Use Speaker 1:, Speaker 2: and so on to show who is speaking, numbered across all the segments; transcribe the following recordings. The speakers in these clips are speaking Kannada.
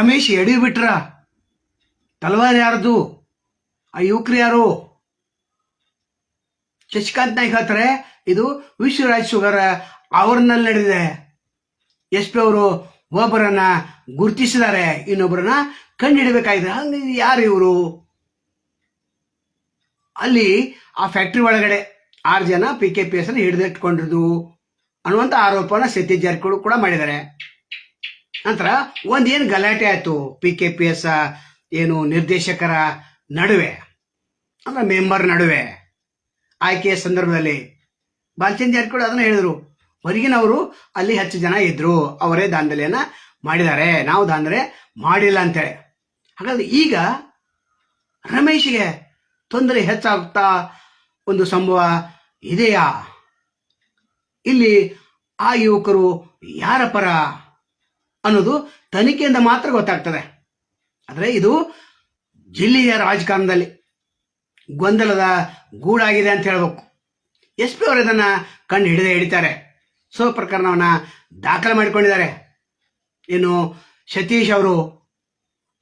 Speaker 1: ರಮೇಶ್ ಎಡಿ ಬಿಟ್ರ? ತಲವಾರ್ ಯಾರ್ದು? ಆ ಯುವಕರು ಯಾರು? ಶಶಿಕಾಂತ್ ನಾಯ್ಕ ಹೇಳ್ತಾರೆ ಇದು ವಿಶ್ವರಾಜ್ ಶುಗರ್ ಅವ್ರನ್ನಲ್ಲಿ ನಡೆದಿದೆ. ಎಸ್ ಪಿ ಅವರು ಒಬ್ಬರನ್ನ ಗುರುತಿಸಿದ್ದಾರೆ, ಇನ್ನೊಬ್ಬರನ್ನ ಕಂಡುಹಿಡಬೇಕಾಗಿದೆ ಹಂಗೆ ಯಾರು ಇವರು? ಅಲ್ಲಿ ಆ ಫ್ಯಾಕ್ಟ್ರಿ ಒಳಗಡೆ ಆರು ಜನ ಪಿ ಕೆ ಪಿ ಎಸ್ ಹಿಡಿದಿಟ್ಕೊಂಡಿದ್ದು ಅನ್ನುವಂಥ ಆರೋಪನ ಸತೀಶ್ ಜಾರಕಿಹೊಳಿ ಕೂಡ ಮಾಡಿದ್ದಾರೆ. ನಂತರ ಒಂದೇನು ಗಲಾಟೆ ಆಯಿತು ಪಿ ಕೆ ಪಿ ಎಸ್ ಏನು ನಿರ್ದೇಶಕರ ನಡುವೆ? ಅಂದ್ರೆ ಮೆಂಬರ್ ನಡುವೆ. ಆಯ್ಕೆಯ ಸಂದರ್ಭದಲ್ಲಿ ಬಾಲಚಂದ್ರ ಜಾರಕಿಹೊಳಿ ಅದನ್ನ ಹೇಳಿದರು. ಹೊರಗಿನವರು ಅಲ್ಲಿ ಹೆಚ್ಚು ಜನ ಇದ್ರು. ಅವರೇ ದಾಂಧಲೆಯನ್ನ ಮಾಡಿದ್ದಾರೆ. ನಾವು ದಾಂಧಲೆ ಮಾಡಿಲ್ಲ ಅಂತೇಳಿ. ಹಾಗಾದ್ರೆ ಈಗ ರಮೇಶ್ಗೆ ತೊಂದರೆ ಹೆಚ್ಚಾಗ್ತಾ ಒಂದು ಸಂಭವ ಇದೆಯಾ? ಇಲ್ಲಿ ಆ ಯುವಕರು ಯಾರ ಪರ ಅನ್ನೋದು ತನಿಖೆಯಿಂದ ಮಾತ್ರ ಗೊತ್ತಾಗ್ತದೆ. ಆದರೆ ಇದು ಜಿಲ್ಲೆಯ ರಾಜಕಾರಣದಲ್ಲಿ ಗೊಂದಲದ ಗೂಡಾಗಿದೆ ಅಂತ ಹೇಳ್ಬೇಕು. ಎಸ್ ಪಿ ಅವರು ಇದನ್ನು ಕಂಡು ಹಿಡಿದೇ ಹಿಡಿತಾರೆ. ಸೊ ಪ್ರಕರಣವನ್ನು ದಾಖಲೆ ಮಾಡಿಕೊಂಡಿದ್ದಾರೆ. ಇನ್ನು ಸತೀಶ್ ಅವರು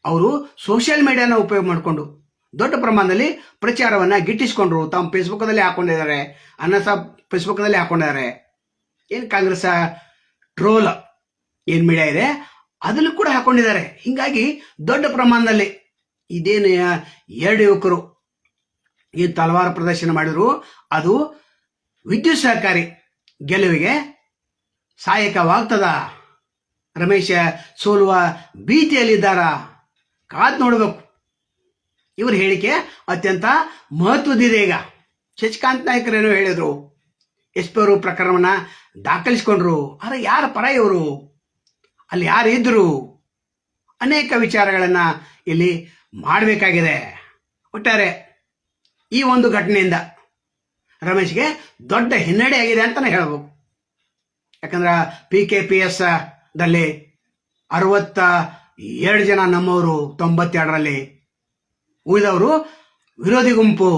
Speaker 1: ಅವರು ಸೋಷಿಯಲ್ ಮೀಡಿಯಾನ ಉಪಯೋಗ ಮಾಡಿಕೊಂಡು ದೊಡ್ಡ ಪ್ರಮಾಣದಲ್ಲಿ ಪ್ರಚಾರವನ್ನು ಗಿಟ್ಟಿಸಿಕೊಂಡ್ರು. ತಮ್ಮ ಫೇಸ್ಬುಕ್ದಲ್ಲಿ ಹಾಕೊಂಡಿದ್ದಾರೆ. ಅನ್ನ ಸಹ ಫೇಸ್ಬುಕ್ನಲ್ಲಿ ಹಾಕೊಂಡಿದ್ದಾರೆ. ಏನು ಕಾಂಗ್ರೆಸ್ ಟ್ರೋಲ್? ಏನು ಮೀಡಿಯಾ ಇದೆ ಅದನ್ನು ಕೂಡ ಹಾಕೊಂಡಿದ್ದಾರೆ. ಹಿಂಗಾಗಿ ದೊಡ್ಡ ಪ್ರಮಾಣದಲ್ಲಿ ಇದೇನು ಎರಡು ಯುವಕರು ಈ ತಲವಾರು ಪ್ರದರ್ಶನ ಮಾಡಿದ್ರು, ಅದು ವಿದ್ಯುತ್ ಸಹಕಾರಿ ಗೆಲುವಿಗೆ ಸಹಾಯಕವಾಗ್ತದ? ರಮೇಶ ಸೋಲುವ ಭೀತಿಯಲ್ಲಿದ್ದಾರ? ಕಾದ್ ನೋಡಬೇಕು. ಇವ್ರ ಹೇಳಿಕೆ ಅತ್ಯಂತ ಮಹತ್ವದಿದೆ ಈಗ. ಶಶಿಕಾಂತ್ ನಾಯ್ಕರೇನೋ ಹೇಳಿದ್ರು, ಎಸ್ ಪಿ ಅವರು ಪ್ರಕರಣವನ್ನ ದಾಖಲಿಸಿಕೊಂಡ್ರು. ಆದರೆ ಯಾರ ಪರ ಇವರು? ಅಲ್ಲಿ ಯಾರು ಇದ್ರು ಅನೇಕ ವಿಚಾರಗಳನ್ನು ಇಲ್ಲಿ ಮಾಡಬೇಕಾಗಿದೆ. ಒಟ್ಟಾರೆ ಈ ಒಂದು ಘಟನೆಯಿಂದ ರಮೇಶ್ಗೆ ದೊಡ್ಡ ಹಿನ್ನಡೆ ಆಗಿದೆ ಅಂತಲೇ ಹೇಳ್ಬೋದು. ಯಾಕಂದ್ರೆ ಪಿ ಕೆ ಪಿ ಎಸ್ ದಲ್ಲಿ ಅರವತ್ತ ಎರಡು ಜನ ನಮ್ಮವರು ತೊಂಬತ್ತೆರಡರಲ್ಲಿ ಉಳಿದವರು ವಿರೋಧಿ ಗುಂಪು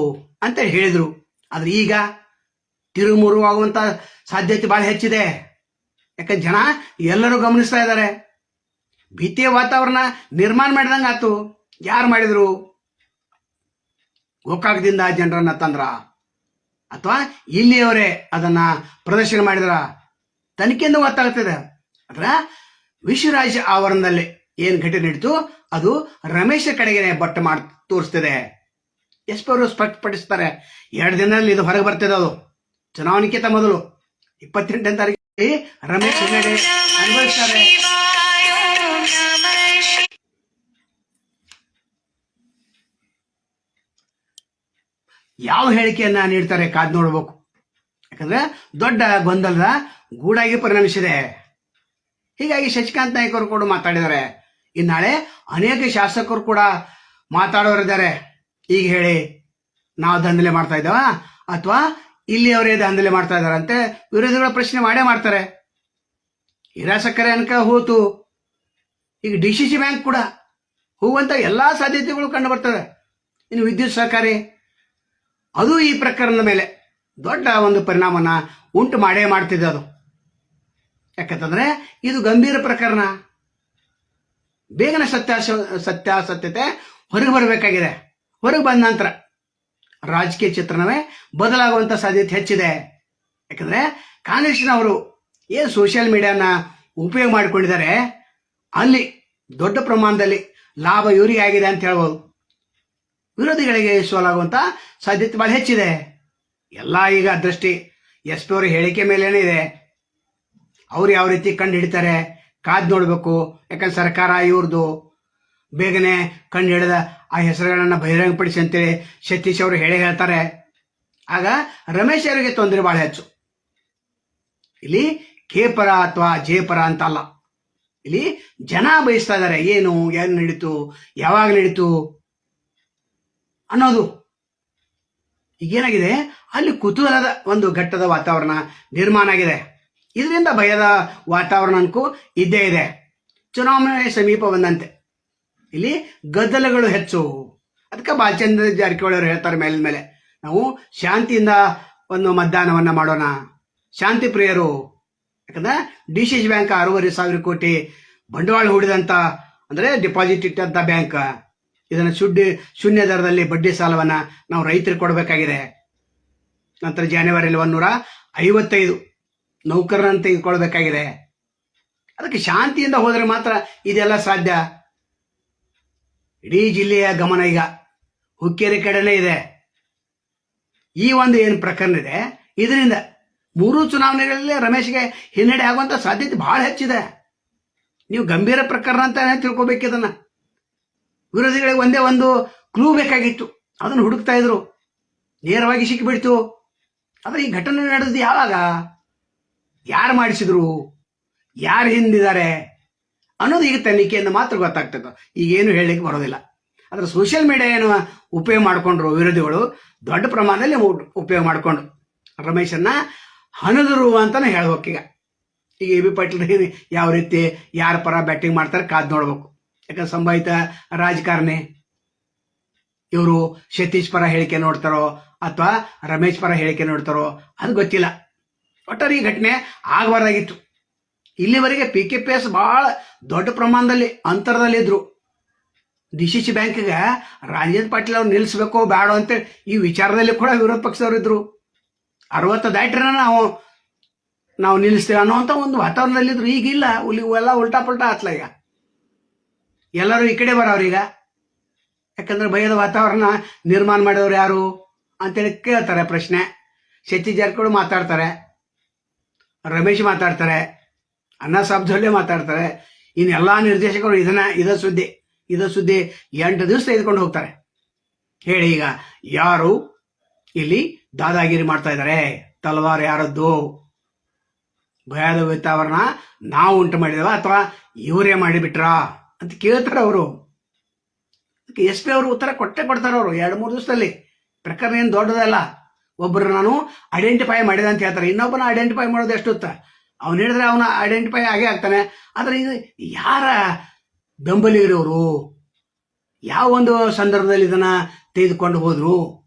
Speaker 1: ಅಂತ ಹೇಳಿದರು. ಆದರೆ ಈಗ ತಿರುಮುರು ಆಗುವಂಥ ಸಾಧ್ಯತೆ ಭಾಳ ಹೆಚ್ಚಿದೆ. ಯಾಕಂದ್ರೆ ಜನ ಎಲ್ಲರೂ ಗಮನಿಸ್ತಾ ಇದ್ದಾರೆ? ಭೀತಿಯ ವಾತಾವರಣ ನಿರ್ಮಾಣ ಮಾಡಿದಂಗೆ ಆತು ಯಾರು ಮಾಡಿದ್ರು? ಗೋಕಾಕದಿಂದ ಜನರನ್ನ ತಂದ್ರ? ಅಥವಾ ಇಲ್ಲಿಯವರೇ ಅದನ್ನ ಪ್ರದರ್ಶನ ಮಾಡಿದ್ರ? ತನಿಖೆಯಿಂದ ಗೊತ್ತಾಗ್ತದೆ. ಅದ್ರ ವಿಶ್ವರಾಜ ಆವರಣದಲ್ಲಿ ಏನು ಘಟನೆ ನಡೀತು? ಅದು ರಮೇಶ ಕಡೆಗೆ ಬಟ್ಟ ಮಾಡಿ ತೋರಿಸ್ತದೆ. ಎಸ್ ಸ್ಪಷ್ಟಪಡಿಸ್ತಾರೆ. ಎರಡು ದಿನದಲ್ಲಿ ಇದು ಹೊರಗೆ ಬರ್ತದೆ ಅದು ಚುನಾವಣೆಗಿಂತ ಮೊದಲು. ಇಪ್ಪತ್ತೆಂಟನೇ ತಾರೀಕು ರಮೇಶ್ ಹೆಗಡೆ ಯಾವ ಹೇಳಿಕೆಯನ್ನ ನೀಡ್ತಾರೆ ಕಾದ್ ನೋಡ್ಬೇಕು. ಯಾಕಂದ್ರೆ ದೊಡ್ಡ ಗೊಂದಲದ ಗೂಡಾಗಿ ಪರಿಣಮಿಸಿದೆ. ಹೀಗಾಗಿ ಶಶಿಕಾಂತ್ ನಾಯ್ಕ ಅವರು ಕೂಡ ಮಾತಾಡಿದ್ದಾರೆ. ಇನ್ನಾಳೆ ಅನೇಕ ಶಾಸಕರು ಕೂಡ ಮಾತಾಡೋರಿದ್ದಾರೆ. ಈಗ ಹೇಳಿ, ನಾವು ದಂಧಲೆ ಮಾಡ್ತಾ ಇದ್ದಾವ? ಅಥವಾ ಇಲ್ಲಿ ಅವರೇ ದಾಂಧಲೆ ಮಾಡ್ತಾ ಇದ್ದಾರಂತೆ ವಿರೋಧಿಗಳ ಪ್ರಶ್ನೆ ಮಾಡೇ ಮಾಡ್ತಾರೆ. ಹಿರಾಸಕ್ಕರೆ ಅನ್ಕ ಹೋತು? ಈಗ ಡಿ ಸಿ ಸಿ ಬ್ಯಾಂಕ್ ಕೂಡ ಹೋಗುವಂಥ ಎಲ್ಲಾ ಸಾಧ್ಯತೆಗಳು ಕಂಡು ಬರ್ತದೆ ಇನ್ನು ವಿದ್ಯುತ್ ಸಹಕಾರಿ, ಅದು ಈ ಪ್ರಕರಣದ ಮೇಲೆ ದೊಡ್ಡ ಒಂದು ಪರಿಣಾಮನ ಉಂಟು ಮಾಡೇ ಮಾಡ್ತಿದೆ ಅದು. ಯಾಕಂತಂದ್ರೆ ಇದು ಗಂಭೀರ ಪ್ರಕರಣ. ಬೇಗನೆ ಸತ್ಯಾಸ ಸತ್ಯಾಸತ್ಯತೆ ಹೊರಗೆ ಬರಬೇಕಾಗಿದೆ. ಹೊರಗೆ ಬಂದ ನಂತರ ರಾಜಕೀಯ ಚಿತ್ರಣವೇ ಬದಲಾಗುವಂತ ಸಾಧ್ಯತೆ ಹೆಚ್ಚಿದೆ. ಯಾಕಂದ್ರೆ ಕಾಂಗ್ರೆಸ್ನವರು ಏನು ಸೋಷಿಯಲ್ ಮೀಡಿಯಾನ ಉಪಯೋಗ ಮಾಡಿಕೊಂಡಿದ್ದಾರೆ, ಅಲ್ಲಿ ದೊಡ್ಡ ಪ್ರಮಾಣದಲ್ಲಿ ಲಾಭ ಇವರಿಗೆ ಆಗಿದೆ ಅಂತ ಹೇಳ್ಬೋದು. ವಿರೋಧಿಗಳಿಗೆ ಸೋಲಾಗುವಂತ ಸಾಧ್ಯತೆ ಬಹಳ ಹೆಚ್ಚಿದೆ. ಎಲ್ಲ ಈಗ ದೃಷ್ಟಿ ಎಸ್ ಪಿ ಅವರ ಹೇಳಿಕೆ ಮೇಲೇನೆ ಇದೆ. ಅವ್ರು ಯಾವ ರೀತಿ ಕಂಡು ಹಿಡಿತಾರೆ, ಕಾದ್ ನೋಡಬೇಕು, ಯಾಕಂದ್ರೆ ಸರ್ಕಾರ ಇವ್ರದ್ದು ಬೇಗನೆ ಕಂಡು ಹಿಡಿದ ಆ ಹೆಸರುಗಳನ್ನು ಬಹಿರಂಗಪಡಿಸಿ ಅಂತೇಳಿ ಸತೀಶ್ ಅವರು ಹೇಳಿ ಹೇಳ್ತಾರೆ. ಆಗ ರಮೇಶ್ ಅವರಿಗೆ ತೊಂದರೆ ಬಹಳ ಹೆಚ್ಚು. ಇಲ್ಲಿ ಕೆ ಪರ ಅಥವಾ ಜೆ ಪರ ಅಂತ ಅಲ್ಲ. ಇಲ್ಲಿ ಜನ ಬಯಸ್ತಾ ಇದ್ದಾರೆ ಏನು ಏನು ನಡೀತು, ಯಾವಾಗ ನಡೀತು ಅನ್ನೋದು. ಈಗೇನಾಗಿದೆ ಅಲ್ಲಿ ಕುತೂಹಲದ ಒಂದು ಘಟ್ಟದ ವಾತಾವರಣ ನಿರ್ಮಾಣ ಆಗಿದೆ. ಇದರಿಂದ ಭಯದ ವಾತಾವರಣಕ್ಕೂ ಇದ್ದೇ ಇದೆ. ಚುನಾವಣೆ ಸಮೀಪ ಬಂದಂತೆ. ಇಲ್ಲಿ ಗದ್ದಲಗಳು ಹೆಚ್ಚು. ಅದಕ್ಕೆ ಬಾಲಚಂದ್ರ ಜಾರಕಿಹೊಳಿ ಅವರು ಹೇಳ್ತಾರೆ ಮೇಲಿನ ಮೇಲೆ. ನಾವು ಶಾಂತಿಯಿಂದ ಒಂದು ಮತದಾನವನ್ನ ಮಾಡೋಣ. ಶಾಂತಿ ಪ್ರಿಯರು, ಯಾಕಂದ್ರೆ ಡಿ ಸಿ ಬ್ಯಾಂಕ್ ಆರೂವರೆ ಸಾವಿರ ಕೋಟಿ ಬಂಡವಾಳ ಹೂಡಿದಂತ, ಅಂದರೆ ಡಿಪಾಸಿಟ್ ಇಟ್ಟಂಥ ಬ್ಯಾಂಕ್ ಇದನ್ನು ಶುಡ್ಡಿ ಶೂನ್ಯ ದರದಲ್ಲಿ ಬಡ್ಡಿ ಸಾಲವನ್ನು ನಾವು ರೈತರಿಗೆ ಕೊಡಬೇಕಾಗಿದೆ. ನಂತರ ಜಾನ್ವರಿಯಲ್ಲಿ ಒಂದೂರ ಐವತ್ತೈದು ನೌಕರರನ್ನು ತೆಗೆದುಕೊಳ್ಬೇಕಾಗಿದೆ. ಅದಕ್ಕೆ ಶಾಂತಿಯಿಂದ ಹೋದರೆ ಮಾತ್ರ ಇದೆಲ್ಲ ಸಾಧ್ಯ. ಇಡೀ ಜಿಲ್ಲೆಯ ಗಮನ ಈಗ ಹುಕ್ಕೇರಿ ಕಡೆನೇ ಇದೆ. ಈ ಒಂದು ಏನು ಪ್ರಕರಣ ಇದೆ, ಇದರಿಂದ ಮೂರು ಚುನಾವಣೆಗಳಲ್ಲಿ ರಮೇಶ್ಗೆ ಹಿನ್ನಡೆ ಆಗುವಂಥ ಸಾಧ್ಯತೆ ಬಹಳ ಹೆಚ್ಚಿದೆ. ನೀವು ಗಂಭೀರ ಪ್ರಕರಣ ಅಂತ ತಿಳ್ಕೊಬೇಕು ಇದನ್ನ. ವಿರೋಧಿಗಳಿಗೆ ಒಂದೇ ಒಂದು ಕ್ಲೂ ಬೇಕಾಗಿತ್ತು. ಅದನ್ನು ಹುಡುಕ್ತಾ ಇದ್ರು. ನೇರವಾಗಿ ಸಿಕ್ಕಿಬಿಡ್ತು. ಆದರೆ ಈ ಘಟನೆ ನಡೆದು ಯಾವಾಗ? ಯಾರು ಮಾಡಿಸಿದ್ರು? ಯಾರು ಹಿಂದಿದ್ದಾರೆ? ಅನ್ನೋದು ಈಗ ತನಿಖೆಯಿಂದ ಮಾತ್ರ ಗೊತ್ತಾಗ್ತದೆ. ಈಗೇನು ಹೇಳಲಿಕ್ಕೆ ಬರೋದಿಲ್ಲ. ಆದ್ರೆ ಸೋಷಿಯಲ್ ಮೀಡಿಯಾ ಏನು ಉಪಯೋಗ ಮಾಡಿಕೊಂಡ್ರು ವಿರೋಧಿಗಳು, ದೊಡ್ಡ ಪ್ರಮಾಣದಲ್ಲಿ ಉಪಯೋಗ ಮಾಡಿಕೊಂಡು ರಮೇಶನ್ನ ಹಣದರು ಅಂತಾನೆ ಹೇಳ್ಬೇಕು ಈಗ. ಈಗ ಎ ಬಿ ಪಾಟೀಲ್ ಯಾವ ರೀತಿ, ಯಾರ ಪರ ಬ್ಯಾಟಿಂಗ್ ಮಾಡ್ತಾರೆ ಕಾದ್ ನೋಡ್ಬೇಕು. ಯಾಕಂದ್ರೆ ಸಂಭಾವಿತ ರಾಜಕಾರಣಿ, ಇವರು ಸತೀಶ್ ಪರ ಹೇಳಿಕೆ ನೋಡ್ತಾರೋ ಅಥವಾ ರಮೇಶ್ ಪರ ಹೇಳಿಕೆ ನೋಡ್ತಾರೋ ಅದು ಗೊತ್ತಿಲ್ಲ. ಒಟ್ಟಾರೆ ಈ ಘಟನೆ ಆಗಬಾರ್ದಾಗಿತ್ತು. ಇಲ್ಲಿವರೆಗೆ ಪಿ ಕೆ ಪಿ ಎಸ್ ಭಾಳ ದೊಡ್ಡ ಪ್ರಮಾಣದಲ್ಲಿ ಅಂತರದಲ್ಲಿದ್ದರು ಡಿ ಸಿ ಸಿ ಬ್ಯಾಂಕಿಗೆ ರಾಜೇಂದ್ರ ಪಾಟೀಲ್ ಅವ್ರು ನಿಲ್ಲಿಸ್ಬೇಕೋ ಬೇಡ ಅಂತೇಳಿ ಈ ವಿಚಾರದಲ್ಲಿ ಕೂಡ ವಿರೋಧ ಪಕ್ಷದವ್ರು ಇದ್ದರು ಅರವತ್ತು ದಾಟ್ರೆ ನಾವು ನಾವು ನಿಲ್ಲಿಸ್ತೇವೆ ಅನ್ನೋವಂಥ ಒಂದು ವಾತಾವರಣದಲ್ಲಿದ್ದರು ಈಗಿಲ್ಲ ಇಲ್ಲಿ ಎಲ್ಲ ಉಲ್ಟಾ ಪಲ್ಟಾ ಆತ್ಲ ಈಗ. ಎಲ್ಲರೂ ಈ ಕಡೆ ಬರೋರು ಈಗ. ಯಾಕಂದ್ರೆ ಭಯದ ವಾತಾವರಣ, ನಿರ್ಮಾಣ ಮಾಡಿದವರು ಯಾರು ಅಂತೇಳಿ ಕೇಳ್ತಾರೆ ಪ್ರಶ್ನೆ. ಶಚಿ ಜಾರಕಿಹೊಳಿ ಮಾತಾಡ್ತಾರೆ. ರಮೇಶ್ ಮಾತಾಡ್ತಾರೆ. ಅಣ್ಣ ಸಾಬ್ದಲ್ಲೇ ಮಾತಾಡ್ತಾರೆ. ಇನ್ನು ಎಲ್ಲ ನಿರ್ದೇಶಕರು ಇದನ್ನ, ಇದ ಸುದ್ದಿ ಇದ ಸುದ್ದಿ ಎಂಟು ದಿವಸ ತೆಗೆದುಕೊಂಡು ಹೋಗ್ತಾರೆ. ಹೇಳಿ ಈಗ, ಯಾರು ಇಲ್ಲಿ ದಾದಾಗಿರಿ ಮಾಡ್ತಾ ಇದ್ದಾರೆ? ತಲವಾರು ಯಾರದ್ದು? ಭಯದ ವಾತಾವರಣ ನಾವು ಉಂಟು ಮಾಡಿದವ ಅಥವಾ ಇವರೇ ಮಾಡಿಬಿಟ್ರಾ ಅಂತ ಕೇಳ್ತಾರೆ ಅವರು. ಎಸ್ ಪಿ ಅವರು ಉತ್ತರ ಕೊಟ್ಟೆ ಕೊಡ್ತಾರೆ ಅವರು, ಎರಡು ಮೂರು ದಿವಸದಲ್ಲಿ. ಪ್ರಕರಣ ಏನು ದೊಡ್ಡದಲ್ಲ. ಒಬ್ಬರು ನಾನು ಐಡೆಂಟಿಫೈ ಮಾಡಿದೆ ಅಂತ ಹೇಳ್ತಾರೆ. ಇನ್ನೊಬ್ಬನ ಐಡೆಂಟಿಫೈ ಮಾಡೋದು ಎಷ್ಟು ಅವನು ಹೇಳಿದ್ರೆ ಅವನ ಐಡೆಂಟಿಫೈ ಆಗೇ ಆಗ್ತಾನೆ. ಆದರೆ ಇದು ಯಾರ ಬೆಂಬಲಿಗರವರು? ಯಾವ ಒಂದು ಸಂದರ್ಭದಲ್ಲಿ ಇದನ್ನ ತೆಗೆದುಕೊಂಡು ಹೋದ್ರು?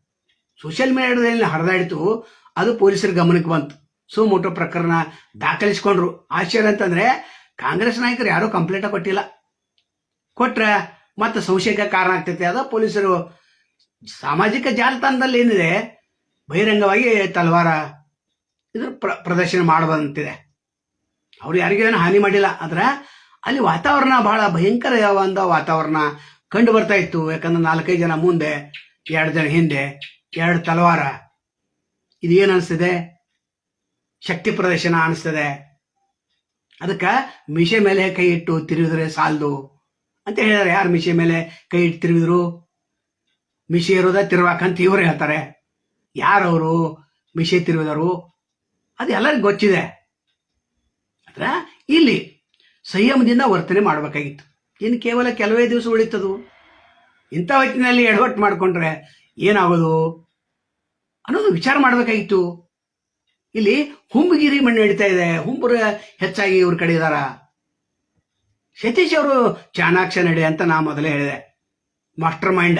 Speaker 1: ಸೋಷಿಯಲ್ ಮೀಡಿಯಾದಲ್ಲಿ ಹರಿದಾಡಿತು. ಅದು ಪೊಲೀಸರ ಗಮನಕ್ಕೆ ಬಂತು. ಸುಮೋಟೋ ಪ್ರಕರಣ ದಾಖಲಿಸಿಕೊಂಡ್ರು. ಆಶ್ಚರ್ಯ ಅಂತಂದ್ರೆ, ಕಾಂಗ್ರೆಸ್ ನಾಯಕರು ಯಾರೂ ಕಂಪ್ಲೇಂಟ ಕೊಟ್ಟಿಲ್ಲ. ಕೊಟ್ರೆ ಮತ್ತೆ ಸಂಶಯಕ್ಕೆ ಕಾರಣ ಆಗ್ತೈತೆ. ಅದು ಪೊಲೀಸರು ಸಾಮಾಜಿಕ ಜಾಲತಾಣದಲ್ಲಿ ಏನಿದೆ, ಬಹಿರಂಗವಾಗಿ ತಲವಾರ ಇದ್ರ ಪ್ರ, ಪ್ರದರ್ಶನ ಮಾಡಬಂತಿದೆ ಅವ್ರು ಯಾರಿಗೂ ಏನು ಹಾನಿ ಮಾಡಿಲ್ಲ. ಆದ್ರೆ ಅಲ್ಲಿ ವಾತಾವರಣ ಬಹಳ ಭಯಂಕರವಾದ ವಾತಾವರಣ ಕಂಡು ಬರ್ತಾ ಇತ್ತು. ಯಾಕಂದ್ರೆ ನಾಲ್ಕೈದು ಜನ ಮುಂದೆ, ಎರಡು ಜನ ಹಿಂದೆ, ಎರಡು ತಲವಾರ. ಇದು ಏನು ಅನಿಸ್ತದೆ? ಶಕ್ತಿ ಪ್ರದರ್ಶನ ಅನಿಸ್ತದೆ. ಅದಕ್ಕೆ ಮಿಷೆ ಮೇಲೆ ಕೈ ಇಟ್ಟು ತಿರುಗಿದ್ರೆ ಸಾಲದು ಅಂತ ಹೇಳಿದಾರೆ. ಯಾರು ಮಿಷೆ ಮೇಲೆ ಕೈ ಇಟ್ಟು ತಿರುಗಿದ್ರು? ಮಿಷೆ ಇರೋದ ತಿರುವಾಕಂತ ಇವರು ಹೇಳ್ತಾರೆ. ಯಾರವರು ಮಿಷೆ ತಿರುಗಿದರು ಅದು ಎಲ್ಲರಿಗೂ ಗೊತ್ತಿದೆ. ಆದ್ರೆ ಇಲ್ಲಿ ಸಂಯಮದಿಂದ ವರ್ತನೆ ಮಾಡಬೇಕಾಗಿತ್ತು. ಇನ್ನು ಕೇವಲ ಕೆಲವೇ ದಿವಸ ಉಳಿತದು. ಇಂಥ ಹೊತ್ತಿನಲ್ಲಿ ಎಡವಟ್ಟು ಮಾಡಿಕೊಂಡ್ರೆ ಏನಾಗೋದು? ಅನ್ನೋದು ವಿಚಾರ ಮಾಡಬೇಕಾಗಿತ್ತು. ಇಲ್ಲಿ ಹುಂಬಗಿರಿ ಮಣ್ಣು ನಡೀತಾ ಇದೆ. ಹುಂಬರು ಹೆಚ್ಚಾಗಿ ಇವ್ರ ಕಡೆ ಇದಾರ. ಸತೀಶ್ ಅವರು ಚಾಣಾಕ್ಷ ನಡೆ ಅಂತ ನಾ ಮೊದಲೇ ಹೇಳಿದೆ. Mastermind.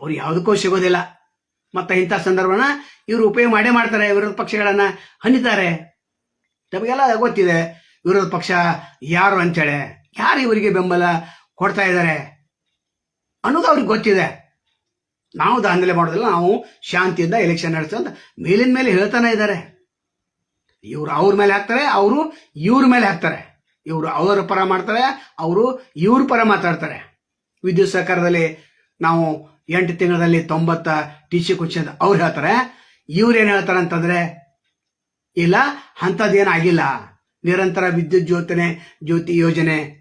Speaker 1: ಅವ್ರು ಯಾವುದಕ್ಕೂ ಸಿಗೋದಿಲ್ಲ. ಮತ್ತೆ ಇಂಥ ಸಂದರ್ಭನ ಇವರು ಉಪಯೋಗ ಮಾಡೇ ಮಾಡ್ತಾರೆ. ವಿರೋಧ ಪಕ್ಷಗಳನ್ನ ಹನಿತಾರೆ. ನಮಗೆಲ್ಲ ಗೊತ್ತಿದೆ ವಿರೋಧ ಪಕ್ಷ ಯಾರು ಅಂತೇಳಿ. ಯಾರು ಇವರಿಗೆ ಬೆಂಬಲ ಕೊಡ್ತಾ ಇದ್ದಾರೆ? ಅನ್ನೋದು ಅವ್ರಿಗೆ ಗೊತ್ತಿದೆ. ನಾವು ದಾಂಧಲೆ ಮಾಡೋದಿಲ್ಲ, ನಾವು ಶಾಂತಿಯಿಂದ ಎಲೆಕ್ಷನ್ ಅಂತ ಮೇಲಿನ ಮೇಲೆ ಹೇಳ್ತಾನೆ ಇದ್ದಾರೆ. ಇವರು ಅವ್ರ ಮೇಲೆ ಹಾಕ್ತಾರೆ, ಅವರು ಇವ್ರ ಮೇಲೆ ಹಾಕ್ತಾರೆ. ಇವರು ಅವರ ಪರ ಮಾಡ್ತಾರೆ, ಅವರು ಇವ್ರ ಪರ ಮಾತಾಡ್ತಾರೆ. ವಿದ್ಯುತ್ ಸರ್ಕಾರದಲ್ಲಿ ನಾವು ಎಂಟು ತಿಂಗಳಲ್ಲಿ ತೊಂಬತ್ತ ಟಿ ಸಿ ಕುಂಚಿಂದ ಅವ್ರು ಹೇಳ್ತಾರೆ. ಇವ್ರು ಏನು ಹೇಳ್ತಾರೆ ಅಂತಂದ್ರೆ ಇಲ್ಲ, ಅಂಥದ್ದೇನಾಗಿಲ್ಲ. ನಿರಂತರ ವಿದ್ಯುತ್ ಜ್ಯೋತನೆ, ಜ್ಯೋತಿ ಯೋಜನೆ.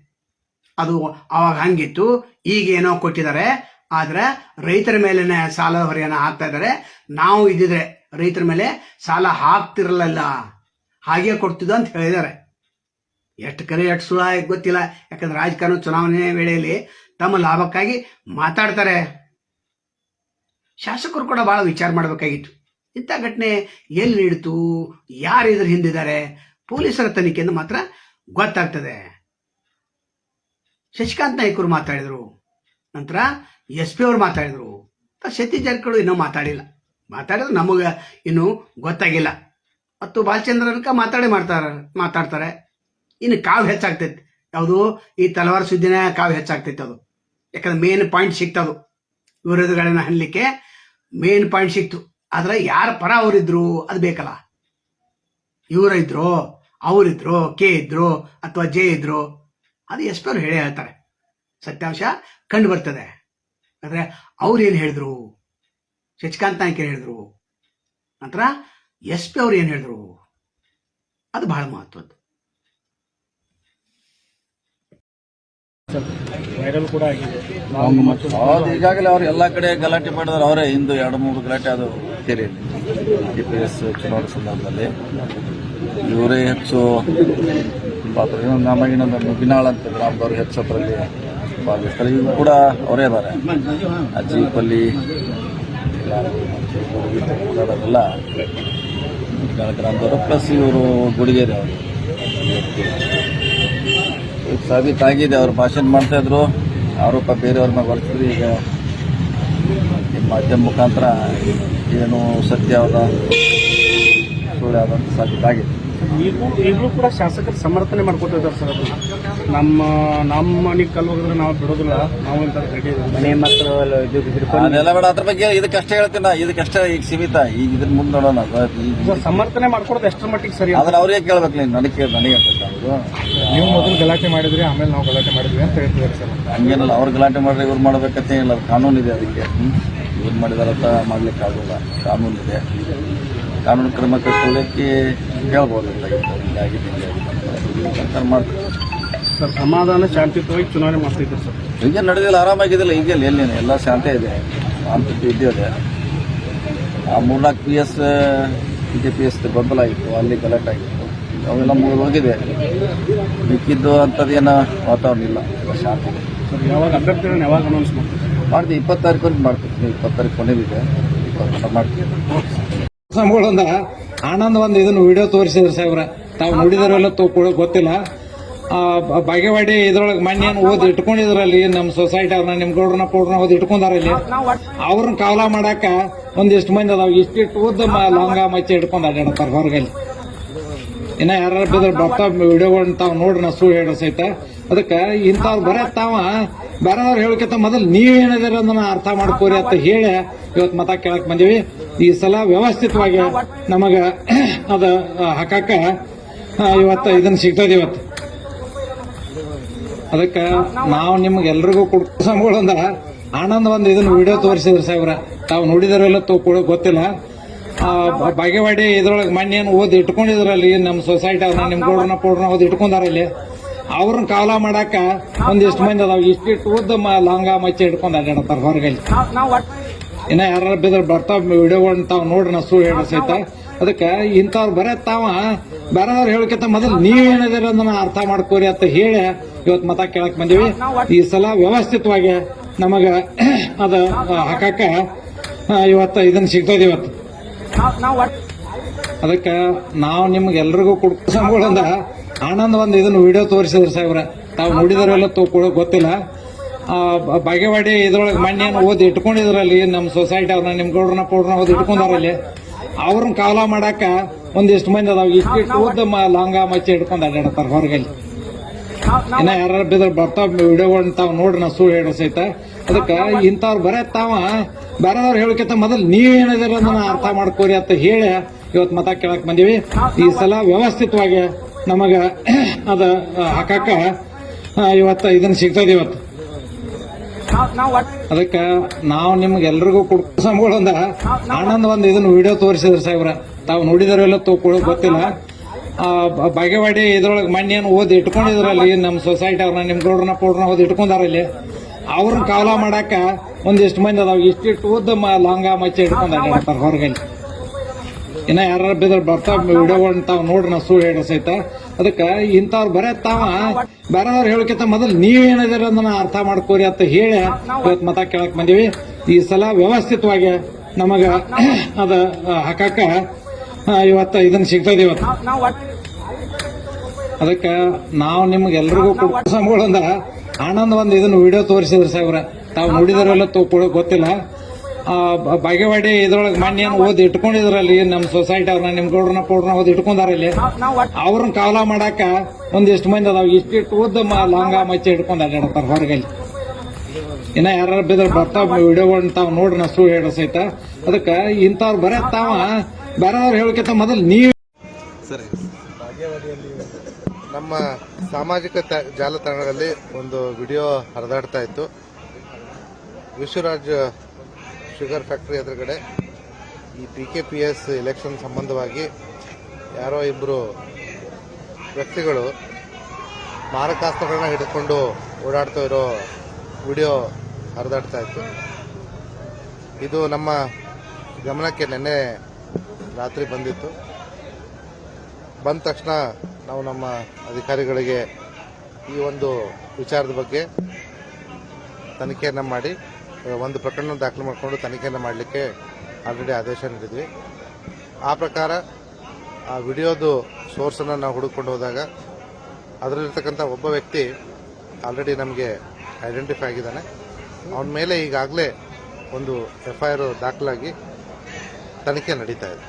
Speaker 1: ಅದು ಅವಾಗ ಹಂಗಿತ್ತು. ಈಗ ಏನೋ ಕೊಟ್ಟಿದ್ದಾರೆ. ಆದರೆ ರೈತರ ಮೇಲಿನ ಸಾಲದ ಹೊರೆಯನ್ನು ಹಾಕ್ತಾ ಇದ್ದಾರೆ. ನಾವು ಇದ್ದಿದ್ರೆ ರೈತರ ಮೇಲೆ ಸಾಲ ಹಾಕ್ತಿರಲಿಲ್ಲ. ಹಾಗೆ ಕೊಡ್ತಿದ್ದು ಅಂತ ಹೇಳಿದ್ದಾರೆ. ಎಷ್ಟು ಕರೆ, ಎಷ್ಟು ಸುಳ ಗೊತ್ತಿಲ್ಲ. ಯಾಕಂದ್ರೆ ರಾಜಕಾರಣ ಚುನಾವಣೆ ವೇಳೆಯಲ್ಲಿ ತಮ್ಮ ಲಾಭಕ್ಕಾಗಿ ಮಾತಾಡ್ತಾರೆ. ಶಾಸಕರು ಕೂಡ ಬಹಳ ವಿಚಾರ ಮಾಡಬೇಕಾಗಿತ್ತು. ಇಂಥ ಘಟನೆ ಎಲ್ಲಿ ನೀಡಿತು? ಯಾರು ಇದ್ರ ಹಿಂದಿದ್ದಾರೆ? ಪೊಲೀಸರ ತನಿಖೆಯನ್ನು ಮಾತ್ರ ಗೊತ್ತಾಗ್ತದೆ. ಶಶಿಕಾಂತ್ ನಾಯ್ಕರು ಮಾತಾಡಿದರು. ನಂತರ ಎಸ್ ಪಿ ಅವರು ಮಾತಾಡಿದರು. ಸತೀಶ್ ಜಾರಕಿಹೊಳಿ ಇನ್ನೂ ಮಾತಾಡಿಲ್ಲ. ಮಾತಾಡಿದ್ರೆ ನಮಗೆ ಇನ್ನೂ ಗೊತ್ತಾಗಿಲ್ಲ. ಮತ್ತು ಬಾಲಚಂದ್ರನಕ ಮಾತಾಡಿ ಮಾಡ್ತಾರೆ, ಮಾತಾಡ್ತಾರೆ. ಇನ್ನು ಕಾವು ಹೆಚ್ಚಾಗ್ತೈತಿ. ಯಾವುದು? ಈ ತಲವಾರು ಸುದ್ದಿನ ಕಾವು ಹೆಚ್ಚಾಗ್ತೈತೆ ಅದು. ಯಾಕಂದ್ರೆ ಮೇನ್ ಪಾಯಿಂಟ್ ಸಿಕ್ತದು. ವಿರೋಧಗಳನ್ನ ಹನ್ಲಿಕ್ಕೆ ಮೇನ್ ಪಾಯಿಂಟ್ ಸಿಕ್ತು. ಆದ್ರೆ ಯಾರ ಪರ ಅವರಿದ್ರು, ಅದು ಬೇಕಲ್ಲ. ಇವರಿದ್ರು ಅವರಿದ್ರು ಕೆ ಇದ್ರು, ಅಥವಾ ಜೆ ಇದ್ರು, ಅದು ಎಷ್ಟೋ ಹೇಳಿ ಹೇಳ್ತಾರೆ. ಸತ್ಯಾಂಶ ಕಂಡು ಬರ್ತದೆ. ಅಂದ್ರೆ ಅವ್ರು ಏನು ಹೇಳಿದ್ರು? ಶಶಿಕಾಂತ್ ನಾಯ್ಕ ಹೇಳಿದ್ರು. ನಂತರ ಎಸ್ ಪಿ ಅವ್ರು ಏನು ಹೇಳಿದ್ರು? ಅದು ಬಹಳ ಮಹತ್ವದ್ದು.
Speaker 2: ವೈರಲ್ ಕೂಡ ಆಗಿದೆ.
Speaker 3: ಈಗಾಗಲೇ ಅವ್ರು ಎಲ್ಲ ಕಡೆ ಗಲಾಟೆ ಮಾಡಿದ್ರು ಅವರೇ. ಇಂದು ಎರಡು, ಮೂರು ಗಲಾಟೆ ಅದು ಕೇಳಿ. ಪಿ ಎಸ್ ಚುನಾವಣೆ ಸಂದರ್ಭದಲ್ಲಿ. ಇವರೇ ಹೆಚ್ಚು ಪಾತ್ರ ನಮಗೆ ಇನ್ನೊಂದು ಅಂತ ಗ್ರಾಮದವ್ರು ಹೆಚ್ಚು ಅದರಲ್ಲಿ ಭಾಗವಹಿಸ್ತಾರೆ. ಇವರು ಕೂಡ ಅವರೇ ಇದ್ದಾರೆ. ಅಜ್ಜಿಪಲ್ಲಿ ಎಲ್ಲ ಮುಗಿನಾಳ್ ಗ್ರಾಮದವರು ಪ್ಲಸ್ ಇವರು ಗುಡಿಗೇರಿ ಅವರು. ಸಾಬೀತಾಗಿದೆ. ಅವರು ಭಾಷಣ ಮಾಡ್ತಾ ಇದ್ರು. ಆರೋಪ ಬೇರೆಯವ್ರ ಮೇಲೆ ಬರ್ತಿದ್ರು ಈಗ ಈ ಮಾಧ್ಯಮ ಮುಖಾಂತರ ಏನು ಸತ್ಯ ಅದ ಸುಳ್ಳು ಸಾಬೀತಾಗಿದೆ.
Speaker 2: ಈಗಲೂ ಈಗಲೂ ಕೂಡ ಶಾಸಕರು ಸಮರ್ಥನೆ ಮಾಡ್ಕೊತಿದ್ದಾರೆ ಸರ್ ಅದನ್ನು ನಮ್ಮ ನಮ್ಮ ಮನೆಗೆ ಕಲ್ಲು ಹೋಗಿದ್ರೆ ನಾವು ಬಿಡೋದಿಲ್ಲ. ನಾವು ಇಂಥ ರೆಡಿ ಮನೆ ಮಕ್ಕಳು
Speaker 3: ಅದೆಲ್ಲ ಬೇಡ. ಅದ್ರ ಬಗ್ಗೆ ಇದಕ್ಕಷ್ಟೇ ಹೇಳ್ತೀನಿ ನಾ. ಇದಕ್ಕಷ್ಟೇ ಈಗ ಸೀಮಿತ. ಈಗ ಇದ್ರ ಮುಂದೆ ನೋಡೋಣ. ಅದು ಈಗ
Speaker 2: ಸಮರ್ಥನೆ ಮಾಡ್ಕೊಡೋದು ಎಷ್ಟರ ಮಟ್ಟಿಗೆ ಸರಿ
Speaker 3: ಅದನ್ನ ಅವ್ರಿಗೆ ಕೇಳ್ಬೇಕು ನೀನು? ನನಗೆ ನನಗೆ ಅಂತ ಅವ್ರು
Speaker 2: ನೀವು ಮೊದಲು ಗಲಾಟೆ ಮಾಡಿದ್ರಿ ಆಮೇಲೆ ನಾವು ಗಲಾಟೆ ಮಾಡಿದ್ವಿ ಅಂತ ಹೇಳ್ತಿದ್ದಾರೆ ಸರ್.
Speaker 3: ಹಂಗೇನಲ್ಲ ಅವ್ರು ಗಲಾಟೆ ಮಾಡಿದ್ರೆ ಇವ್ರು ಮಾಡ್ಬೇಕಂತ ಇಲ್ಲ. ಅದು ಕಾನೂನು ಇದೆ ಅದಕ್ಕೆ. ಇವ್ರು ಮಾಡಿದಾರಂತ ಮಾಡ್ಲಿಕ್ಕೆ ಆಗೋಲ್ಲ ಕಾನೂನು ಇದೆ. ಕಾನೂನು ಕ್ರಮ ಕೈಗೊಳ್ಳಕ್ಕೆ ಹೇಳ್ಬೋದು ಸರ್ಕಾರ ಮಾಡ್ತಾರೆ
Speaker 2: ಸರ್ ಸಮಾಧಾನ ಶಾಂತಿಯುತವಾಗಿ ಚುನಾವಣೆ ಮಾಡ್ತಿದ್ರು ಸರ್.
Speaker 3: ಹಿಂಗೆ ನಡೆದಿಲ್ಲ ಆರಾಮಾಗಿದ್ದಿಲ್ಲ. ಈಗ ಎಲ್ಲಿ ಎಲ್ಲ ಶಾಂತಿ ಇದೆ. ಶಾಂತಿ ಇದೆ ಆ ಮೂರ್ನಾಲ್ಕು P S B J P S ಗೊಂದಲ ಆಗಿತ್ತು ಅಲ್ಲಿ ಗಲಾಟೆ ಆಗಿತ್ತು. ಅವೆಲ್ಲ ಮುಗಿದು ಹೋಗಿದೆ ಮಿಕ್ಕಿದ್ದು ಅಂಥದ್ದೇನು ವಾತಾವರಣ ಇಲ್ಲ. ಶಾಂತಿ
Speaker 2: ಸರ್ ಯಾವಾಗ ಅಭ್ಯರ್ಥಿಗಳನ್ನ ಯಾವಾಗ ಅನೌನ್ಸ್ ಮಾಡ್ತೀವಿ
Speaker 3: ಮಾಡ್ತೀವಿ ಇಪ್ಪತ್ತು ತಾರೀಕು ಮಾಡ್ತೀವಿ. ಇಪ್ಪತ್ತು ತಾರೀಕು ಕೊನೆದಿದೆ ಇಪ್ಪತ್ತು ಮಾಡ್ತೀವಿ.
Speaker 4: ಸಂಬಳದಿಂದ ಆನಂದ್ ಒಂದು ಇದನ್ನು ವಿಡಿಯೋ ತೋರಿಸಿದ್ರು ಸಾಹೇಬ್ರ. ತಾವು ನೋಡಿದಾರಲ್ಲ ಕೂಡ ಗೊತ್ತಿಲ್ಲ. ಬಾಗೇವಾಡಿ ಇದ್ರೊಳಗೆ ಮಣ್ಣೇನು ಓದಿ ಇಟ್ಕೊಂಡಿದ್ರಲ್ಲಿ ನಮ್ಮ ಸೊಸೈಟಿ ಅವ್ರನ್ನ ನಿಮ್ ಗೌಡ್ರನ್ನ, ಪೌಡ್ರನ್ನ ಓದಿ ಇಟ್ಕೊಂಡಾರಲ್ಲಿ ಅವ್ರನ್ನ ಕಾವಲ ಮಾಡಾಕ ಒಂದಿಷ್ಟು ಮಂದಿ ಅದಾವ. ಇಷ್ಟಿಟ್ಟು ಮ- ಲವಂಗ, ಮಚ್ಚಿ ಇಟ್ಕೊಂಡ್ ಅಡ್ಡಾಡತ್ತಾರ ಹೊರಗಲ್ಲಿ. ಇನ್ನ ಯಾರು ಬಿದ್ರೆ ಬರ್ತಾವ, ವಿಡಿಯೋಗಳನ್ನ ತಾವು ನೋಡ್ರಿ, ನಾ ಸುಳ್ಳು ಹೇಳೋ ಸಹಿತ. ಅದಕ್ಕೆ ಇಂಥವ್ರು ಬರೇ ತಾವ ಬೇರೆದವ್ರು ಹೇಳಕ್ಕಿಂತ ಮೊದಲು ನೀವೇನಿದ್ದೀರ ಅದನ್ನ ಅರ್ಥ ಮಾಡ್ಕೋರಿ ಅಂತ ಹೇಳಿ ಇವತ್ತು ಮತ ಕೇಳಕ್ ಬಂದೀವಿ. ಈ ಸಲ ವ್ಯವಸ್ಥಿತವಾಗಿ ನಮಗೆ ಅದ ಹಾಕಕ್ಕೆ ಇವತ್ತು ಇದನ್ನ ಸಿಗ್ತದೆ ಇವತ್ತು. ಅದಕ್ಕೆ ನಾವು ನಿಮ್ಗೆ ಎಲ್ರಿಗೂ ಕೊಡ್ ಸಂಬಳದಿಂದ ಆನಂದ್ ಒಂದು ಇದನ್ನ ವಿಡಿಯೋ ತೋರಿಸಿದ್ರು ಸಾಹೇಬ್ರ. ತಾವು ನೋಡಿದಾರಲ್ಲ ಕೂಡ ಗೊತ್ತಿಲ್ಲ. ಆ, ಬ- ಬಾಗೇವಾಡಿ ಇದ್ರೊಳಗೆ ಮಣ್ಣೇನು ಓದಿ ಇಟ್ಕೊಂಡಿದ್ರಲ್ಲಿ ನಮ್ಮ ಸೊಸೈಟಿ ಅವ್ರನ್ನ ನಿಮ್ಮ ಗೌಡ್ರನ್ನ ಪೌಡ್ರನ್ನ ಓದಿ ಇಟ್ಕೊಂಡಾರಲ್ಲಿ ಅವ್ರನ್ನ ಕಾವಲ ಮಾಡಾಕ ಒಂದಿಷ್ಟು ಮಂದಿ ಅದಾವ. ಇಷ್ಟಿಟ್ಟು ಉದ್ದ ಲವಂಗ ಮಚ್ಚಿ ಹಿಡ್ಕೊಂಡು ಅಡ್ಡಾಡತ್ತಾರ ಹೊರಗಲ್ಲಿ. ಇನ್ನ ಯಾರು ಬಿದ್ರ ಬರ್ತಾವ ವಿಡಿಯೋಗಳನ್ನ ತಾವ್ ನೋಡ್ರಿ, ನಾ ಸುಳ್ಳು ಹೇಳ ಸಹಿತ. ಅದಕ್ಕೆ ಇಂಥವ್ರು ಬರೇ ತಾವ, ಬೇರೆದವ್ರು ಹೇಳಕ್ಕಿಂತ ಮೊದಲು ನೀವೇನಿದ್ದೀರ ಅದನ್ನ ಅರ್ಥ ಮಾಡ್ಕೋರಿ ಅಂತ ಹೇಳಿ ಇವತ್ತು ಮತ ಕೇಳಕ್ ಬಂದೀವಿ. ಈ ಸಲ ವ್ಯವಸ್ಥಿತವಾಗಿ ನಮಗ ಅದ ಹಾಕಕ್ಕ ಇವತ್ತು ಇದನ್ನ ಸಿಗ್ತದೆ ಇವತ್ತು. ಅದಕ್ಕೆ ನಾವು ನಿಮ್ಗೆ ಎಲ್ಲರಿಗೂ ಕೊಡ್ ಸಂಬಳದಿಂದ ಆನಂದ್ ಒಂದು ಇದನ್ನು ವಿಡಿಯೋ ತೋರಿಸಿದ್ರು ಸಾಹೇಬ್ರ. ತಾವು ನೋಡಿದಾರಲ್ಲ ತೋಕೊಳ್ಳೋ ಗೊತ್ತಿಲ್ಲ. ಬಾಗೇವಾಡಿ ಇದ್ರೊಳಗೆ ಮಣ್ಣೇನು ಓದಿ ಇಟ್ಕೊಂಡಿದ್ರಲ್ಲಿ ನಮ್ಮ ಸೊಸೈಟಿ ಅವ್ರನ್ನ ನಿಮ್ ಗೌಡ್ರನ್ನ, ಪೌಡ್ರನ್ನ ಓದಿ ಇಟ್ಕೊಂಡಾರಲ್ಲಿ ಅವ್ರನ್ನ ಕಾಲ ಮಾಡಾಕ ಒಂದಿಷ್ಟು ಮಂದಿ ಅದಾವ. ಉದ್ದ ಓದ್ ಲಾಂಗ ಮಚ್ಚಿ ಇಟ್ಕೊಂಡ್ ಅಡ್ಡಾಡತ್ತಾರ ಹೊರಗಲ್ಲಿ. ಇನ್ನ ಯಾರು ಬಿದ್ರೆ ಬರ್ತಾವ ವಿಡಿಯೋಗಳನ್ನ ತಾವು ನೋಡ್ರಿ, ನಾ ಸುಳ್ಳು ಹೇಳೋ ಸಹಿತ. ಅದಕ್ಕೆ ಇಂಥವ್ರು ಬರೇ ತಾವ, ಬೇರೆದವ್ರು ಹೇಳಕ್ಕಿಂತ ಮೊದಲು ಅದನ್ನ ಅರ್ಥ ಮಾಡ್ಕೋರಿ ಅಂತ ಹೇಳಿ ಇವತ್ತು ಮತ ಕೇಳಕ್ ಬಂದೀವಿ. ಈ ಸಲ ವ್ಯವಸ್ಥಿತವಾಗಿ ನಮಗ ಅದ ಹಾಕಕ ಇವತ್ತು ಇದನ್ನ ಸಿಗ್ತದೆ ಇವತ್ತು. ಅದಕ್ಕೆ ನಾವು ನಿಮ್ಗೆಲ್ರಿಗೂ ಎಲ್ರಿಗೂ ಸಂಬಳಂದ ಆನಂದ್ ಒಂದು ಇದನ್ನ ವಿಡಿಯೋ ತೋರಿಸಿದ್ರು ಸಾಹೇಬ್ರ. ತಾವು ನೋಡಿದಾರೆಲ್ಲ ಕೂಡ ಗೊತ್ತಿಲ್ಲ. ಬಾಗೇವಾಡಿ ಇದ್ರೊಳಗೆ ಮಣ್ಣೇನು ಓದಿ ಇಟ್ಕೊಂಡಿದ್ರಲ್ಲಿ ನಮ್ಮ ಸೊಸೈಟಿ ಅವ್ರನ್ನ ನಿಮ್ಮ ಗೌಡ್ರನ್ನ, ಪೌಡ್ರನ್ನ ಓದಿ ಇಟ್ಕೊಂಡಾರಲ್ಲಿ ಅವ್ರನ್ನ ಕಾವಲ ಮಾಡಾಕ ಒಂದಿಷ್ಟು ಮಂದಿ ಅದಾವ. ಇಷ್ಟಿಟ್ಟು ಉದ್ದ ಮ- ಮಚ್ಚೆ ಮಚ್ಚಿ ಇಟ್ಕೊಂಡ್ ಅಡ್ಡಾಡತ್ತಾರ ಹೊರಗಲ್ಲಿ. ಇನ್ನ ಯಾರು ಬಿದ್ರ ಬರ್ತಾವ ವಿಡಿಯೋಗಳನ್ನ ತಾವ್ ನೋಡ್ರಿ ನಾ ಸುಳ್ಳು ಹೇಳೋ ಸಹಿತ. ಅದಕ್ಕೆ ಇಂಥವ್ರು ಬರೇ ತಾವ. ಬೇರೆದವ್ರು ಹೇಳಕ್ಕಿಂತ ಮೊದಲು ನೀವೇನಿದ್ದೀರ ಅದನ್ನ ಅರ್ಥ ಮಾಡ್ಕೋರಿ ಅಂತ ಹೇಳಿ ಇವತ್ತು ಮತ ಕೇಳಕ್ ಬಂದೀವಿ. ಈ ಸಲ ವ್ಯವಸ್ಥಿತವಾಗಿ ನಮಗ ಅದ ಹಾಕಾಕ ಇವತ್ತು ಇದನ್ನ ಸಿಗ್ತದೆ ಇವತ್ತು. ಅದಕ್ಕೆ ನಾವು ನಿಮ್ಗೆಲ್ರಿಗೂ ಕುಟುಂಬ ಸಂಬಳದಿಂದ ಆನಂದ್ ಒಂದು ಇದನ್ನ ವಿಡಿಯೋ ತೋರಿಸಿದ್ರು ಸಾಹೇಬ್ರ. ತಾವು ನೋಡಿದಾರೆಲ್ಲ ತೋಕೊಳಕ್ ಗೊತ್ತಿಲ್ಲ. ಬಾಗೇವಾಡಿ ಇದ್ರೊಳಗೆ ಮೊನ್ನೆ ಏನು ಓದಿ ಇಟ್ಕೊಂಡಿದ್ರಲ್ಲಿ ನಮ್ಮ ಸೊಸೈಟಿ ಅವ್ರನ್ನ ನಿಮ್ ಗೌಡ್ರನ್ನ ಪೌಡ್ರನ್ನ ಓದಿ ಇಟ್ಕೊಂಡಾರ ಇಲ್ಲಿ. ಅವ್ರನ್ನ ಕಾವಲ ಮಾಡಾಕ ಒಂದಿಷ್ಟು ಮಂದಿ ಅದಾವ. ಇಷ್ಟಿಟ್ಟು ಉದ್ದ ಓದ್ ಲಾಂಗ ಮಚ್ಚಿ ಇಟ್ಕೊಂಡಾರ ಅಡ್ಡಾಡತ್ತಾರ ಹೊರಗೆ ಇನ್ನ ಯಾರು ಬಿದ್ರ ಬರ್ತಾವ ವಿಡಿಯೋಗಳನ್ನ ತಾವ್ ನೋಡ್ರಿ ನಾ ಸುಳ್ಳು ಹೇಳ ಸಹಿತ. ಅದಕ್ಕ ಇಂಥವ್ರು ಬರೇ ತಾವ. ಬೇರೆಯವ್ರು ಹೇಳಕ್ಕಿಂತ ಮೊದಲು ನೀವ್
Speaker 5: ನಮ್ಮ ಸಾಮಾಜಿಕ ಜಾಲತಾಣದಲ್ಲಿ ಜಾಲತಾಣಗಳಲ್ಲಿ ಒಂದು ವಿಡಿಯೋ ಹರಿದಾಡ್ತಾ ಇತ್ತು. ವಿಶ್ವರಾಜ್ ಶುಗರ್ ಫ್ಯಾಕ್ಟ್ರಿ ಎದುರುಗಡೆ ಈ P K P S election ಸಂಬಂಧವಾಗಿ ಯಾರೋ ಇಬ್ಬರು ವ್ಯಕ್ತಿಗಳು ಮಾರಕಾಸ್ತ್ರಗಳನ್ನ ಹಿಡ್ಕೊಂಡು ಓಡಾಡ್ತಾ ಇರೋ ವಿಡಿಯೋ ಹರಿದಾಡ್ತಾ ಇತ್ತು. ಇದು ನಮ್ಮ ಗಮನಕ್ಕೆ ನಿನ್ನೆ ರಾತ್ರಿ ಬಂದಿತ್ತು. ಬಂದ ತಕ್ಷಣ ನಾವು ನಮ್ಮ ಅಧಿಕಾರಿಗಳಿಗೆ ಈ ಒಂದು ವಿಚಾರದ ಬಗ್ಗೆ ತನಿಖೆಯನ್ನು ಮಾಡಿ ಒಂದು ಪ್ರಕರಣ ದಾಖಲು ಮಾಡಿಕೊಂಡು ತನಿಖೆಯನ್ನು ಮಾಡಲಿಕ್ಕೆ ಆಲ್ರೆಡಿ ಆದೇಶ ನೀಡಿದ್ವಿ. ಆ ಪ್ರಕಾರ ಆ ವಿಡಿಯೋದು ಸೋರ್ಸನ್ನು ನಾವು ಹುಡುಕೊಂಡು ಹೋದಾಗ ಅದರಲ್ಲಿರ್ತಕ್ಕಂಥ ಒಬ್ಬ ವ್ಯಕ್ತಿ ಆಲ್ರೆಡಿ ನಮಗೆ ಐಡೆಂಟಿಫೈ ಆಗಿದ್ದಾನೆ. ಅವನ ಮೇಲೆ ಈಗಾಗಲೇ ಒಂದು ಎಫ್ ಐ ಆರ್ ದಾಖಲಾಗಿ ತನಿಖೆ ನಡೀತಾ ಇದೆ.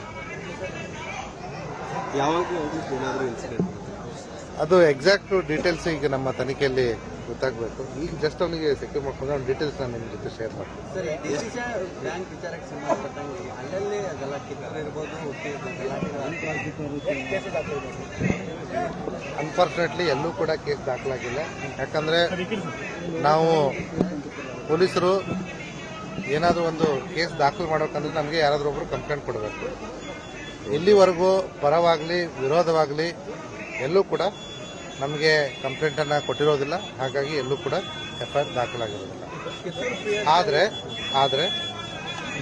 Speaker 5: ಅದು ಎಕ್ಸಾಕ್ಟ್ ಡೀಟೇಲ್ಸ್ ಈಗ ನಮ್ಮ ತನಿಖೆಯಲ್ಲಿ ಗೊತ್ತಾಗಬೇಕು. ಈಗ ಜಸ್ಟ್ ಅವನಿಗೆ ಸೆಕ್ಯೂರ್ ಮಾಡ್ಕೊಂಡು ಅವ್ನ ಡೀಟೇಲ್ಸ್ ನಾನು ನಿಮ್ಮ ಜೊತೆ ಶೇರ್ ಮಾಡ್ತೀನಿ.
Speaker 6: ಬ್ಯಾಂಕ್ ವಿಚಾರಕ್ಕೆ ಸಂಬಂಧಪಟ್ಟಂಗೆ ಅಲ್ಲಲ್ಲಿ ಅದೆಲ್ಲ ಕಿತ್ತೂರು ಇರ್ಬೋದು
Speaker 5: ಅನ್ಫಾರ್ಚುನೇಟ್ಲಿ ಎಲ್ಲೂ ಕೂಡ ಕೇಸ್ ದಾಖಲಾಗಿಲ್ಲ. ಯಾಕಂದರೆ ನಾವು ಪೊಲೀಸರು ಏನಾದರೂ ಒಂದು ಕೇಸ್ ದಾಖಲು ಮಾಡಬೇಕಂದ್ರೆ ನಮಗೆ ಯಾರಾದರೂ ಒಬ್ಬರು ಕಂಪ್ಲೇಂಟ್ ಕೊಡಬೇಕು. ಇಲ್ಲಿವರೆಗೂ ಪರವಾಗಲಿ ವಿರೋಧವಾಗಲಿ ಎಲ್ಲೂ ಕೂಡ ನಮಗೆ ಕಂಪ್ಲೇಂಟನ್ನು ಕೊಟ್ಟಿರೋದಿಲ್ಲ. ಹಾಗಾಗಿ ಎಲ್ಲೂ ಕೂಡ ಎಫ್ ದಾಖಲಾಗಿರೋದಿಲ್ಲ. ಆದರೆ ಆದರೆ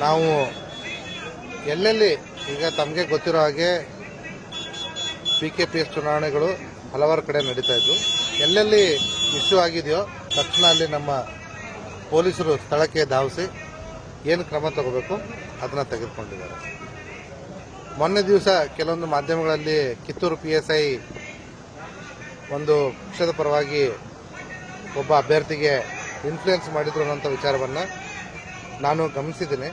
Speaker 5: ನಾವು ಎಲ್ಲೆಲ್ಲಿ ಈಗ ತಮಗೆ ಗೊತ್ತಿರೋ ಹಾಗೆ ಪಿ ಕೆ ಪಿ ಎಸ್ ಚುನಾವಣೆಗಳು ಹಲವಾರು ಕಡೆ ನಡೀತಾ ಇದ್ವು. ಎಲ್ಲೆಲ್ಲಿ ಇಶ್ಯೂ ಆಗಿದೆಯೋ ತಕ್ಷಣ ಅಲ್ಲಿ ನಮ್ಮ ಪೊಲೀಸರು ಸ್ಥಳಕ್ಕೆ ಧಾವಿಸಿ ಏನು ಕ್ರಮ ತಗೋಬೇಕು ಅದನ್ನು ತೆಗೆದುಕೊಂಡಿದ್ದಾರೆ. ಮೊನ್ನೆ ದಿವಸ ಕೆಲವೊಂದು ಮಾಧ್ಯಮಗಳಲ್ಲಿ ಕಿತ್ತೂರು ಪಿ ಎಸ್ ಐ ಒಂದು ಪಕ್ಷದ ಪರವಾಗಿ ಒಬ್ಬ ಅಭ್ಯರ್ಥಿಗೆ ಇನ್ಫ್ಲುಯೆನ್ಸ್ ಮಾಡಿದ್ರು ಅನ್ನೋಂಥ ವಿಚಾರವನ್ನು ನಾನು ಗಮನಿಸಿದ್ದೀನಿ.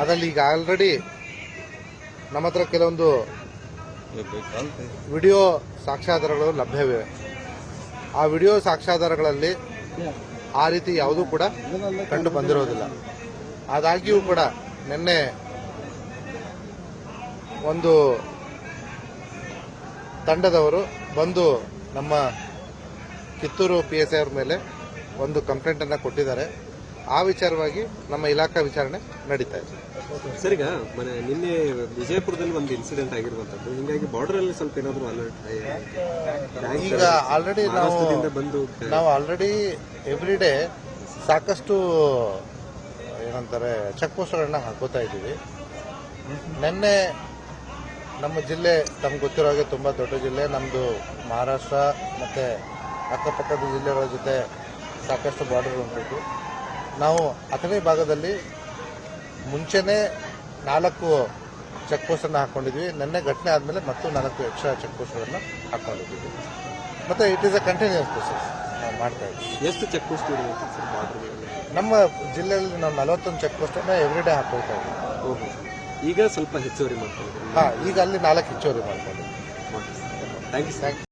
Speaker 5: ಅದರಲ್ಲಿ ಈಗ ಆಲ್ರೆಡಿ ನಮ್ಮ ಹತ್ರ ಕೆಲವೊಂದು ವಿಡಿಯೋ ಸಾಕ್ಷ್ಯಾಧಾರಗಳು ಲಭ್ಯವಿವೆ. ಆ ವಿಡಿಯೋ ಸಾಕ್ಷ್ಯಾಧಾರಗಳಲ್ಲಿ ಆ ರೀತಿ ಯಾವುದೂ ಕೂಡ ಕಂಡು ಬಂದಿರೋದಿಲ್ಲ. ಆದಾಗ್ಯೂ ಕೂಡ ನಿನ್ನೆ ಒಂದು ತಂಡದವರು ಬಂದು ನಮ್ಮ ಕಿತ್ತೂರು ಪಿ ಎಸ್ ಐ ಅವ್ರ ಮೇಲೆ ಒಂದು ಕಂಪ್ಲೇಂಟನ್ನು ಕೊಟ್ಟಿದ್ದಾರೆ. ಆ ವಿಚಾರವಾಗಿ ನಮ್ಮ ಇಲಾಖಾ ವಿಚಾರಣೆ ನಡೀತಾ ಇದೆ.
Speaker 6: ಸರ್ ಈಗ ಮನೆ ನಿನ್ನೆ ವಿಜಯಪುರದಲ್ಲಿ ಒಂದು ಇನ್ಸಿಡೆಂಟ್ ಆಗಿರುವಂತದ್ದು ಹಿಂಗಾಗಿ ಬಾರ್ಡರ್ ಅಲ್ಲಿ ಸ್ವಲ್ಪ ಏನಾದರೂ ಅಲರ್ಟ್
Speaker 5: ಈಗ ಆಲ್ರೆಡಿ ನಾವು
Speaker 6: ಬಂದು
Speaker 5: ನಾವು ಆಲ್ರೆಡಿ ಎವ್ರಿ ಡೇ ಸಾಕಷ್ಟು ಏನಂತಾರೆ ಚೆಕ್ ಪೋಸ್ಟ್ಗಳನ್ನ ಹಾಕೋತಾ ಇದ್ದೀವಿ. ನಿನ್ನೆ ನಮ್ಮ ಜಿಲ್ಲೆ ತಮ್ಗೆ ಗೊತ್ತಿರೋ ಹಾಗೆ ತುಂಬ ದೊಡ್ಡ ಜಿಲ್ಲೆ. ನಮ್ಮದು ಮಹಾರಾಷ್ಟ್ರ ಮತ್ತು ಅಕ್ಕಪಕ್ಕದ ಜಿಲ್ಲೆಗಳ ಜೊತೆ ಸಾಕಷ್ಟು ಬಾರ್ಡರ್ ಉಂಟು. ನಾವು ಅಥಣಿ ಭಾಗದಲ್ಲಿ ಮುಂಚೆನೇ ನಾಲ್ಕು ಚೆಕ್ ಪೋಸ್ಟನ್ನು ಹಾಕ್ಕೊಂಡಿದ್ವಿ ನಿನ್ನೆ ಘಟನೆ ಆದಮೇಲೆ ಮತ್ತು ನಾಲ್ಕು ಎಕ್ಸ್ಟ್ರಾ ಚೆಕ್ ಪೋಸ್ಟ್ಗಳನ್ನು ಹಾಕ್ಕೊಂಡಿದ್ದೀವಿ ಮತ್ತು it is a continuous process ನಾವು ಮಾಡ್ತಾ ಇದ್ದೀವಿ.
Speaker 6: ಎಷ್ಟು ಚೆಕ್ ಪೋಸ್ಟ್ ಇರಬೇಕು ಸರ್ ಬಾರ್ಡರ್
Speaker 5: ನಮ್ಮ ಜಿಲ್ಲೆಯಲ್ಲಿ ನಾವು ನಲವತ್ತೊಂದು ಚೆಕ್ ಪೋಸ್ಟನ್ನು ಎವ್ರಿ ಡೇ ಹಾಕ್ಕೊಳ್ತಾ ಇದ್ದೀವಿ.
Speaker 6: ಈಗ ಸ್ವಲ್ಪ ಹೆಚ್ಚುವರಿ ಮಾಡ್ತಾ ಇದ್ದೀವಿ
Speaker 5: ಹಾಂ ಈಗ ಅಲ್ಲಿ ನಾಲ್ಕು ಹೆಚ್ಚುವರಿ ಮಾಡ್ಕೊಂಡು
Speaker 6: ಥ್ಯಾಂಕ್ ಯು ಸರ್